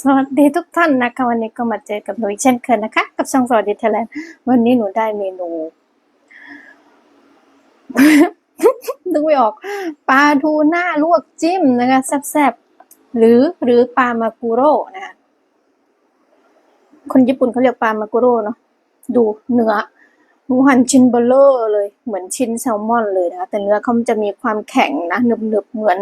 สวัสดีทุกท่านนะคะ วันนี้ก็มาเจอกับหนูอีกเช่นเคยนะคะ กับช่องสวัสดีไทยแลนด์วันนี้หนูได้เมนู นึกไม่ออกปลาทูน่าลวกจิ้มนะคะแซ่บๆหรือหรือปลามากุโร่นะคะคนญี่ปุ่นเขาเรียกปลามากุโร่เนาะดูเนื้อหมูหั่นชิ้นเบลเลอร์เลยเหมือนชิ้นแซลมอนเลยนะคะแต่เนื้อเขาจะมีความแข็งนะหนึบๆเหมือน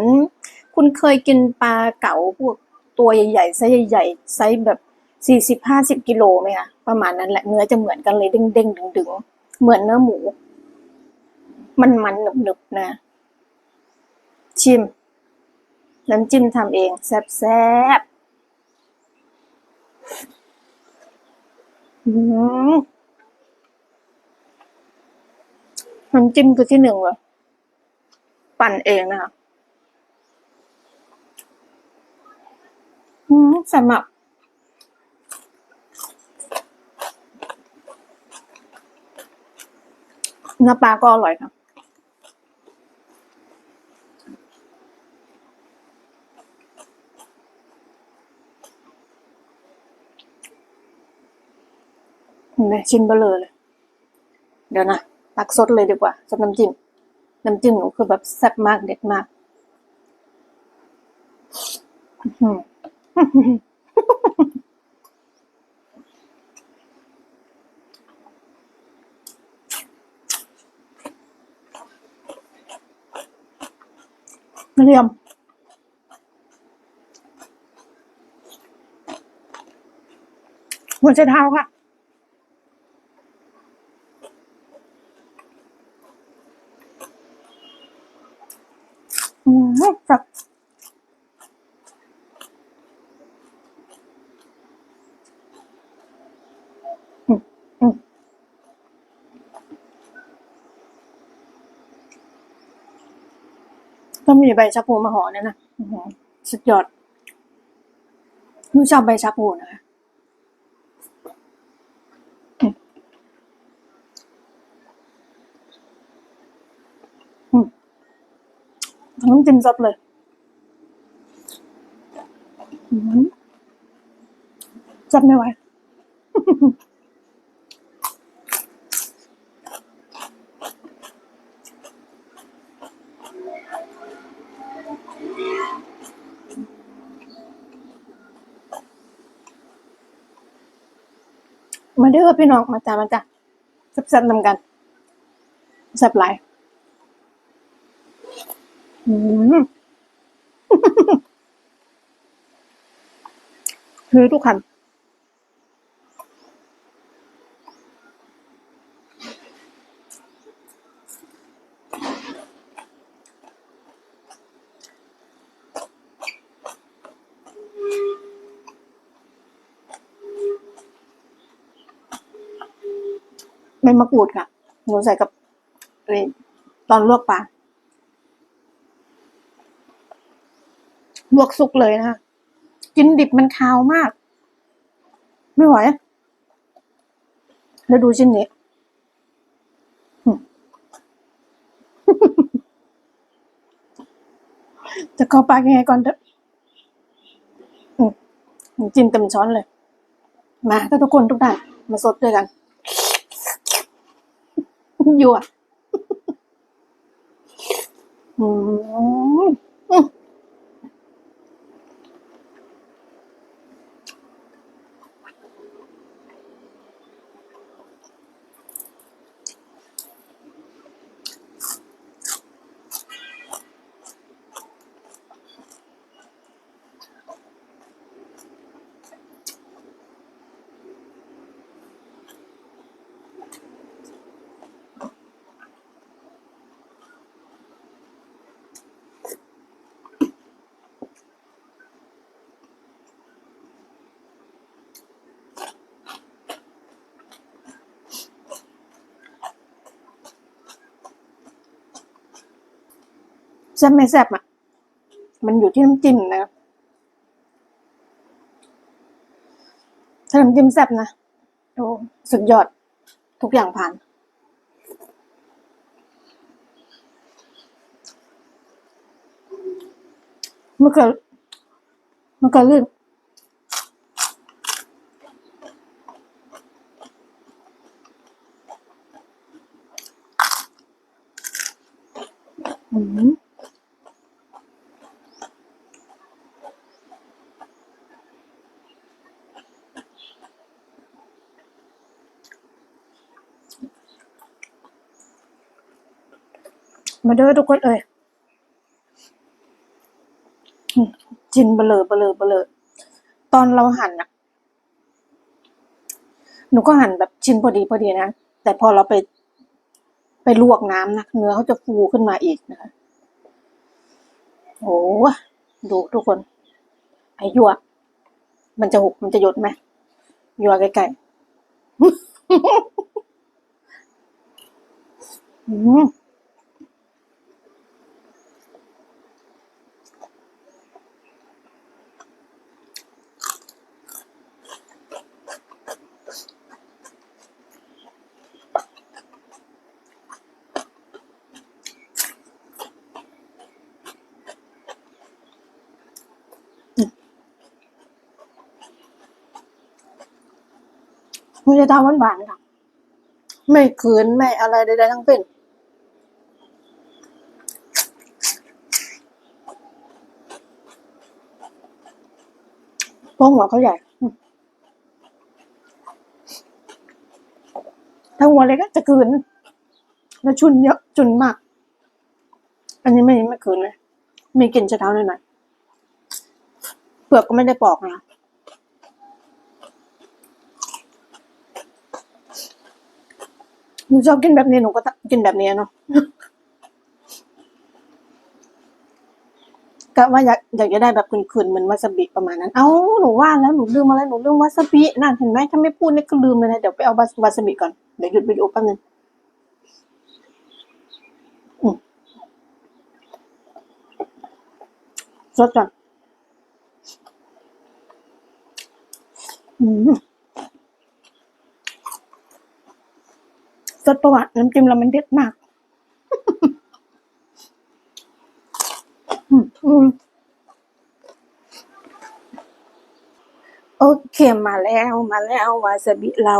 คุณเคยกินปลาเก๋าพวก ตัวใหญ่ๆไซส์ใหญ่ๆไซส์แบบสี่สิบห้าสิบกิโลไหมคะประมาณนั้นแหละเนื้อจะเหมือนกันเลยเด้งๆดึงๆ เหมือนเนื้อหมู มันมันๆหนึบๆนะ ชิม น้ำจิ้มทำเองแซ่บๆอืมน้ำจิ้มคือที่หนึ่งเลยปั่นเองนะคะ อืม สำหรับเนื้อปลาก็อร่อยค่ะเห็นไหมชิ้นเบลอเลย เดี๋ยวนะ ตักสดเลยดีกว่าสดน้ำจิ้ม น้ำจิ้มหนูคือแบบแซ่บมากเด็ดมาก อือหือ เรียมหัวใจเท้าค่ะ อืมจับอืมอืม ก็มีใบชะพูมาห่อเนี่ยนะสุดยอดหนูชอบใบชะพูนะคะน้ำจิ้มสดเลยอืมจับไม่ไหว อพี่น้องมาจ้ามาจ้าแซ่บๆนำกันแซ่บหลายคือทุกคัน ไม่มะกรูดค่ะ หนูใส่กับตอนลวกปลาลวกสุกเลยนะคะ กินดิบมันคาวมาก ไม่ไหว แล้วดูชิ้นนี้ จะเข้าปากยังไงก่อนเถอะจิ้มเต็มช้อนเลย มาถ้าทุกคนทุกท่านมาสดด้วยกัน ยั่วอืม แซ่บไม่แซ่บอะ มันอยู่ที่น้ำจิ้มนะครับถ้าน้ำจิ้มแซ่บนะโอ้สุดยอดทุกอย่างผ่านมะเขือมะเขือลื่น มาเด้อทุกคนเอ่ยจินเบลอเบลอเบลอตอนเราหั่นอะหนูก็หั่นแบบชิ้นพอดีพอดีนะ แต่พอเราไปไปลวกน้ำนะเนื้อเขาจะฟูขึ้นมาอีกนะคะโอ้ดูทุกคน ไอ้ยัวมันจะหกมันจะหยดไหมยัวใกลๆอืม ไม่ได้ทำหวานๆค่ะ ไม่ขืนไม่อะไรใดๆทั้งสิ้นพวกหัวเขาใหญ่ ถ้าหัวเล็กก็จะขืน แล้วชุนเยอะจุนมาก อันนี้ไม่ไม่ขืนเลย มีกลิ่นชะเท้าหน่อยๆเปลือกก็ไม่ได้ปอกนะ นูชอบกินแบบนี้หนูก็กินแบบนี้เนาะก็ว่าอยากอยากจะได้แบบคืนๆเหมือนวาซาบิประมาณนั้น เอ้าหนูว่าแล้วหนูลืมอะไรหนูลืมวาซาบินั่นเห็นไหมถ้าไม่พูดนี่ก็ลืมเลยนะเดี๋ยวไปเอาวาซาบิก่อนเดี๋ยวหยุดวิดีโอแป๊บนึงสดก่อนอืม สดประวัติน้ำจิ้มเรามันเด็ดมากอืมอืมโอเคมาแล้วมาแล้ววาซาบิเรา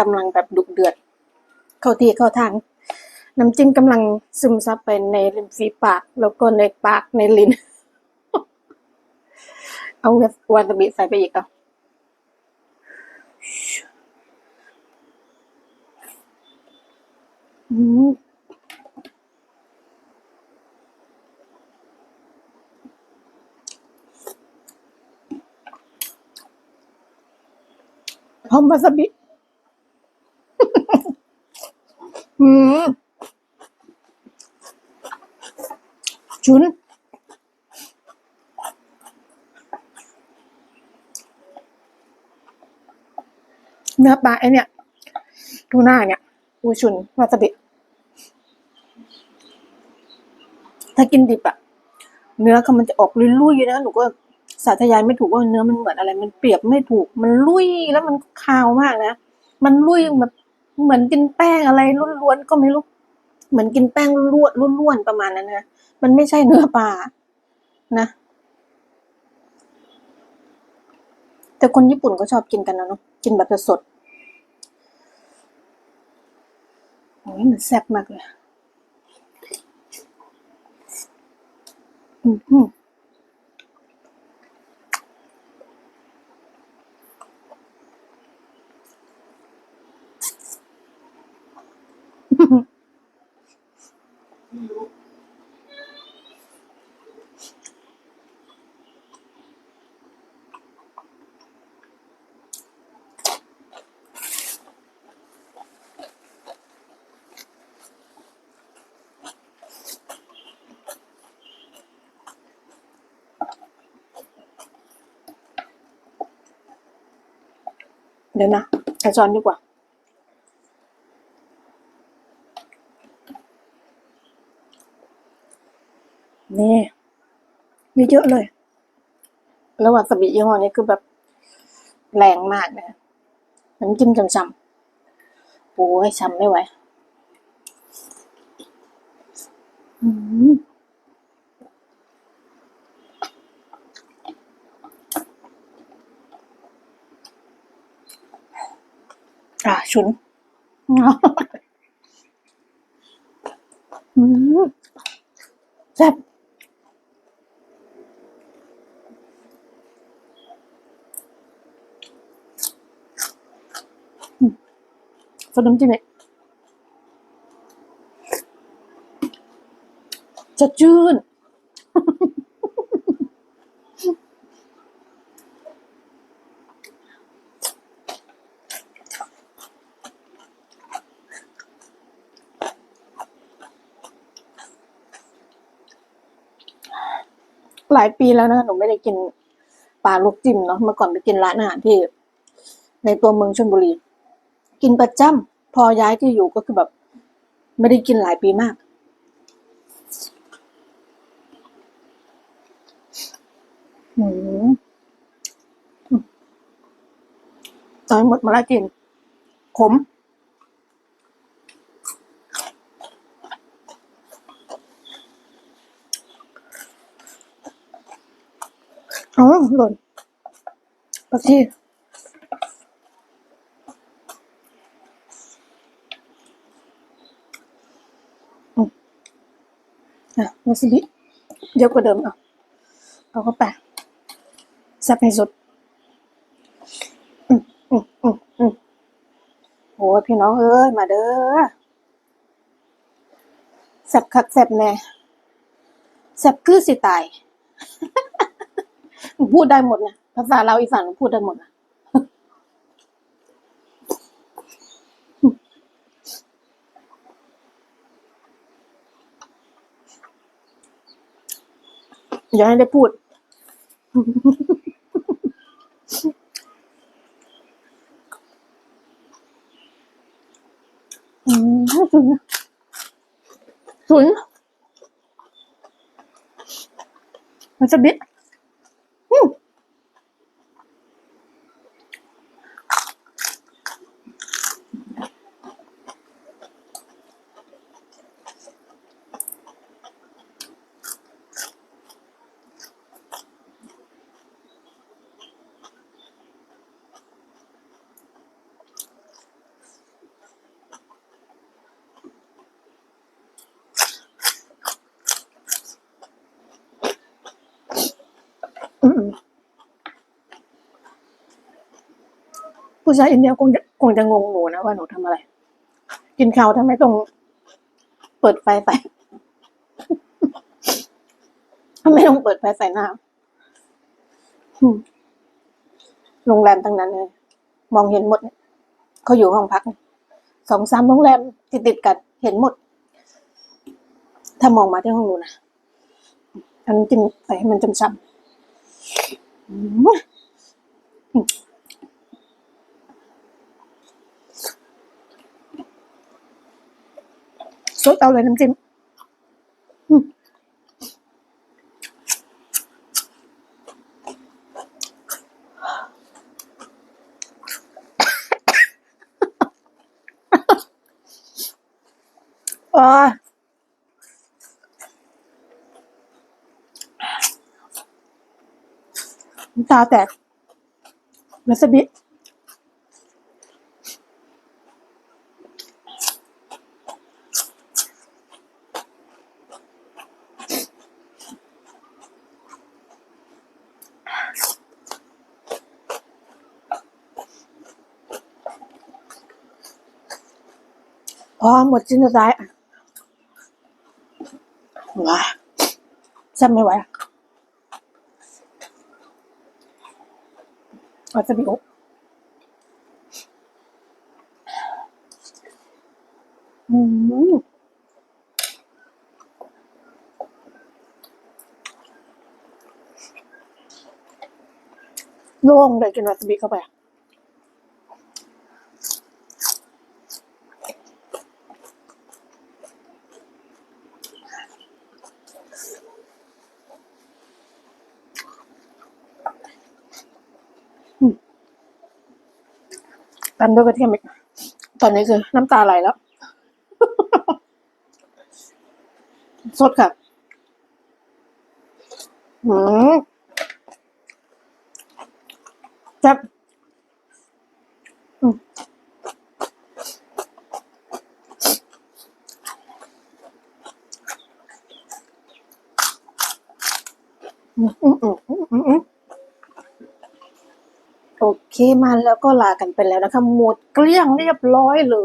กำลังแบบดุเดือด เข้าที่เข้าทาง น้ำจิ้มกำลังซึมซับไปในริมฝีปาก แล้วก็ในปากในลิ้น เอาวาซาบิใส่ไปอีกอะอืม หอมวาซาบิอืมชุนเนื้อปลาไอเนี่ยทูน่าเนี่ยอูชุนวาซาบิ ถ้ากินดิบอะเนื้อเขามันจะออกลุยๆนะหนูก็สาธยายไม่ถูกว่าเนื้อมันเหมือนอะไร มันเปรียบไม่ถูก มันลุยแล้วมันคาวมากนะ มันลุยแบบเหมือนกินแป้งอะไรล้วนๆก็ไม่รู้ เหมือนกินแป้งลวดล้วนๆประมาณนั้นนะ มันไม่ใช่เนื้อปลา นะ แต่คนญี่ปุ่นก็ชอบกินกันนะเนาะ กินแบบสดๆโอ้ยมันแซ่บมากเลย อืม เดี๋ยวนะใส่ช้อนดีกว่า นี่เยอะๆเลย แล้ววาซาบิยี่ห้อนี้คือแบบแรงมากนะน้ำจิ้มช่ำๆโอ้ยช้ำไม่ไหว อืม ชุนอืมแซ่บซดน้ำจิ้มเนี่ยจะจืด หลายปีแล้วนะหนูไม่ได้กินปลาลูกจิ้มเนาะเมื่อก่อนไปกินร้านอาหารที่ ในตัวเมืองชลบุรี กินประจำพอย้ายที่อยู่ก็คือแบบ ไม่ได้กินหลายปีมาก อืมตอนหมดมาแล้วกินขม อ๋อ หล่นปักที่อะวาซาบิเยอะกว่าเดิมอะเอาเข้าไปแซ่บให้สุด อืมอืมอืมอืมโอ้ยพี่น้องเอ้ย มาเด้อแซบคักแซบแน่แซบคือสิตาย พูดได้หมดนะภาษาเราอีสานพูดได้หมดนะอย่าให้ได้พูด อืมสุนสุนมันจะบิด ผู้ชายอินเดียคงจะคงจะงงหนูนะว่าหนูทำอะไร กินข้าวทำไมต้องเปิดไฟใส่ทำไมต้องเปิดไฟใส่หน้าโรงแรมทั้งนั้นเลยมองเห็นหมดเขาอยู่ห้องพักสองสามโรงแรมติดติดกัน เห็นหมด ถ้ามองมาที่ห้องหนูนะอันนจิ้มใส่ให้มันจำๆ อืมซดเอาเลยน้ำจิ้มอืมอ่าน้ำ ตาแตกวาซาบิพอหมดชิ้นสุดท้ายว้าจำไม่ไหวอะ วาซาบิโอะอืมโล่งเลยกินวาซาบิเข้าไปอะ ตามด้วยกระเทียมอีกตอนนี้คือน้ำตาไหลแล้ว สดค่ะหืมแซ่บอืมอืมอืมอืมอืมอืมอืมโอ เคมาแล้วก็ลากันไปแล้วนะคะ หมดเกลี้ยงเรียบร้อยเล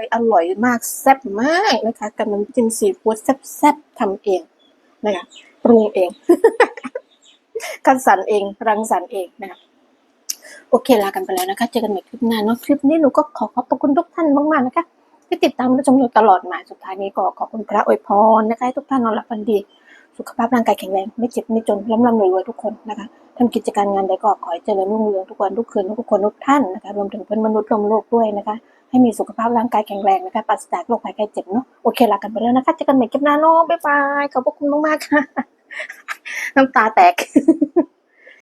ย อร่อยมากแซ่บมากนะคะกับน้ำจิ้มซีฟู้ดแซ่บๆทำเองนะคะปรุงเองคัดสรรเอง รังสรรเองนะคะโอเคลากันไปแล้วนะคะ เจอกันใหม่คลิปหน้าเนาะคลิปนี้หนูก็ขอขอบพระคุณทุกท่านมากๆนะคะที่ติดตามและชมอยู่ตลอดมาสุดท้ายนี้ก็ขอบคุณพระอวยพรนะคะให้ทุกท่านนอนหลับฝันดี สุขภาพร่างกายแข็งแรงไม่เจ็บไม่จนร่ำรำรวยรวยทุกคนนะคะทำกิจการงานใดก็ขอให้เจริญรุ่งเรืองทุกวันทุกคืนทุกคนทุกท่านนะคะรวมถึงเพื่อนมนุษย์รวมโลกด้วยนะคะให้มีสุขภาพร่างกายแข็งแรงนะคะปราศจากโรคภัยไข้เจ็บเนาะโอเคลากันไปแล้วนะคะเจอกันใหม่คลิปหน้าเนาะบ๊ายบายขอบพระคุณมากๆค่ะน้ำตาแตก